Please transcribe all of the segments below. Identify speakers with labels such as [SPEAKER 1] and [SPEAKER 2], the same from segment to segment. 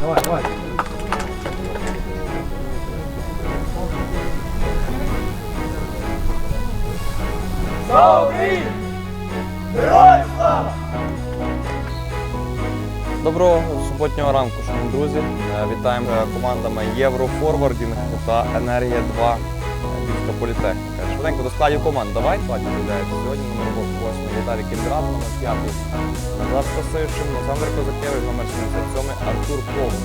[SPEAKER 1] Давай, давай.
[SPEAKER 2] Доброго суботнього ранку, шановні друзі. Е, Вітаємо е, командами Єврофорвардінг та Енергія 2 Львівська політехніка. Швиденько до складів команд. Давай складі додається. Сьогодні номер 8 Віталій Кіндрат, номер 5 Назар Стасишин, Олександр Козакевич, номер 77 Артур Коваль.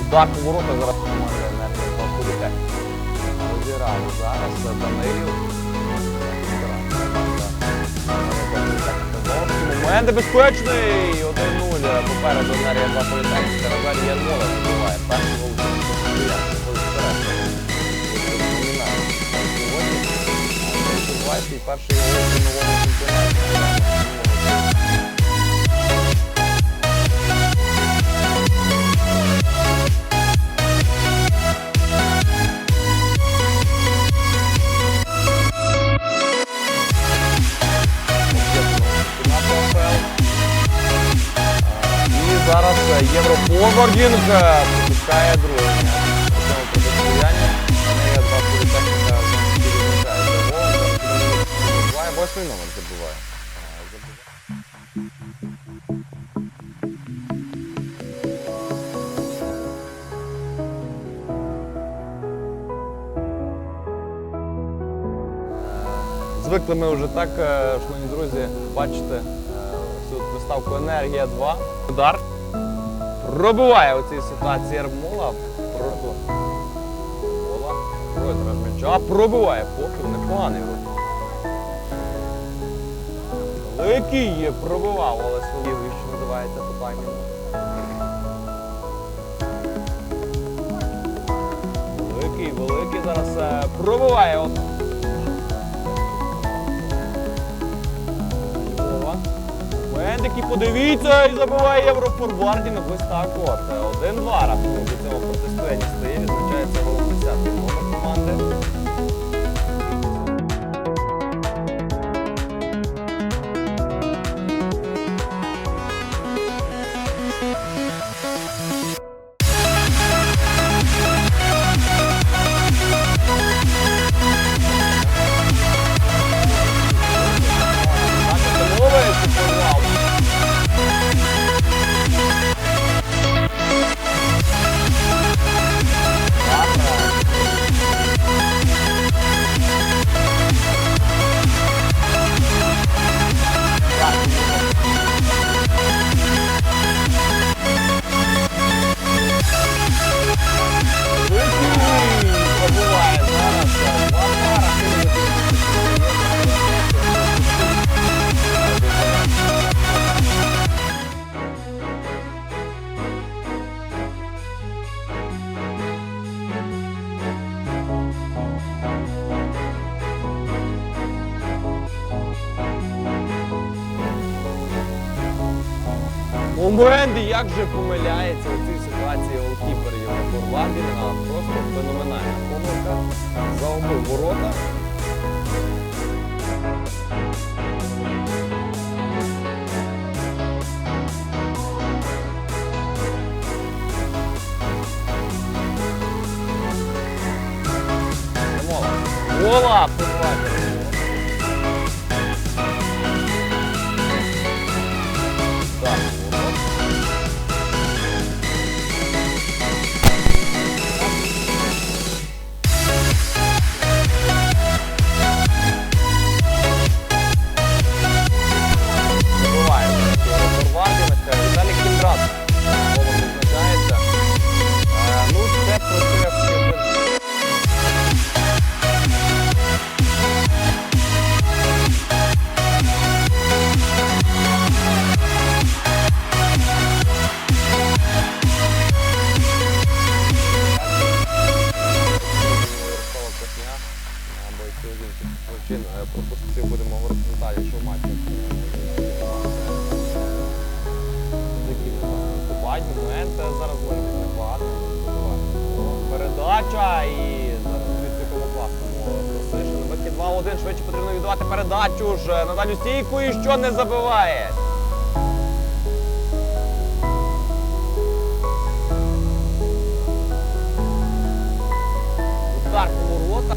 [SPEAKER 2] Удар по воротах зараз команда Енергія 2 політехніка. Розіграли зараз Данилів. Момент небезпечний! 1-0 попереду Енергія 2 політехніка. Равель Ярмола забуває. Перший гол Сьогодні відбувається і перший гол у новому чемпіонаті. І зараз Єврофорвардінг пускає Звикли ми вже так, е, шановні друзі, бачите цю приставку Енергія 2. Удар. Пробиває у цій ситуації Ермола. Просто. Мола. Ой, м'яча. Пробиває. Поки непоганий вроді. Великий є, пробивав, але Солівий, що називається таймінгу. Великий, великий зараз е, пробиває. Мендики, подивіться, і забиває єврофорвардінг. Ось так от. Е, 1-2 рахунок у цьому Моменти, як же помиляється у цій ситуації голкіпер Європорвардінга. Просто феноменальна помилка. Загубив ворота. Мола. Мола! це зараз ловить небагато. Ну, передача і зараз відсікому класному просишено. Вихід 2-1, швидше потрібно віддавати передачу ж е, на дальню стійку і що не забиває. Удар по воротах.